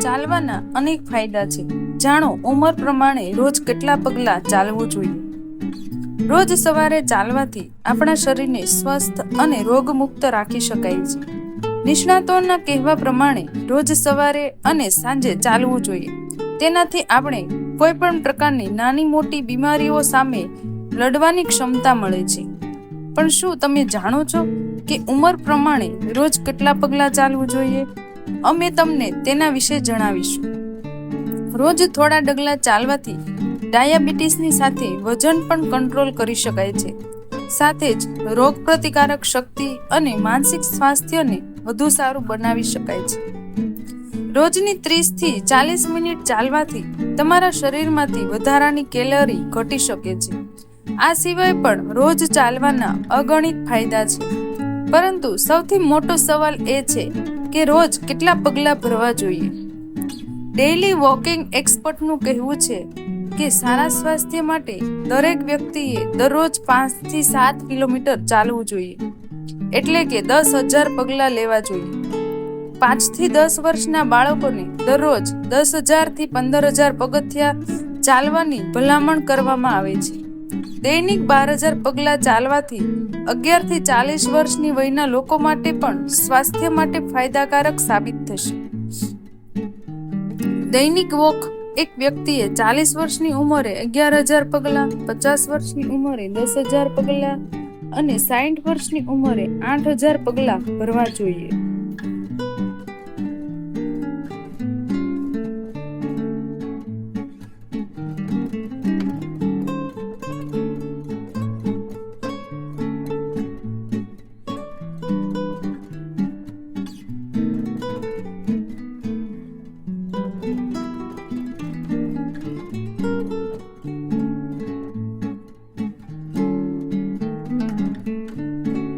ચાલવાના અનેક ફાયદા છે. જાણો, ઉંમર પ્રમાણે રોજ કેટલા પગલાં ચાલવું જોઈએ? રોજ સવારે ચાલવાથી આપણા શરીરને સ્વસ્થ અને રોગમુક્ત રાખી શકાય છે. નિષ્ણાતોના કહેવા પ્રમાણે, રોજ સવારે અને સાંજે ચાલવું જોઈએ. તેનાથી આપણે કોઈ પણ પ્રકારની નાની મોટી બીમારીઓ સામે લડવાની ક્ષમતા મળે છે. પણ શું તમે જાણો છો કે ઉંમર પ્રમાણે રોજ કેટલા પગલાં ચાલવું જોઈએ? અમે તમને તેના વિશે જણાવીશું. રોજ થોડા ડગલા ચાલવાથી ડાયાબિટીસની સાથે વજન પણ કંટ્રોલ કરી શકાય છે. સાથે જ રોગ પ્રતિકારક શક્તિ અને માનસિક સ્વાસ્થ્યને વધુ સારું બનાવી શકાય છે. રોજની ત્રીસથી ચાલીસ મિનિટ ચાલવાથી તમારા શરીરમાંથી વધારાની કેલરી ઘટી શકે છે. આ સિવાય પણ રોજ ચાલવાના અગણિત ફાયદા છે. પરંતુ સૌથી મોટો સવાલ એ છે કે રોજ કેટલા પગલાં ભરવા જોઈએ? ડેઇલી વોકિંગ એક્સપર્ટનું કહેવું છે કે સારા સ્વાસ્થ્ય માટે દરેક વ્યક્તિએ દરરોજ પાંચથી સાત કિલોમીટર ચાલવું જોઈએ. એટલે કે દસ હજાર પગલાં લેવા જોઈએ. પાંચથી દસ વર્ષના બાળકોને દરરોજ દસ હજારથી પંદર હજાર પગથિયા ચાલવાની ભલામણ કરવામાં આવે છે. દૈનિક બાર હજાર પગલાં ચાલવાથી અગિયારથી ચાલીસ વર્ષની વયના લોકો માટે પણ સ્વાસ્થ્ય માટે ફાયદાકારક સાબિત થશે. દૈનિક વોક એક વ્યક્તિએ ચાલીસ વર્ષની ઉંમરે અગિયાર હજાર પગલાં, પચાસ વર્ષની ઉંમરે દસ હજાર પગલાં અને સાઠ વર્ષની ઉંમરે આઠ હજાર પગલાં ભરવા જોઈએ.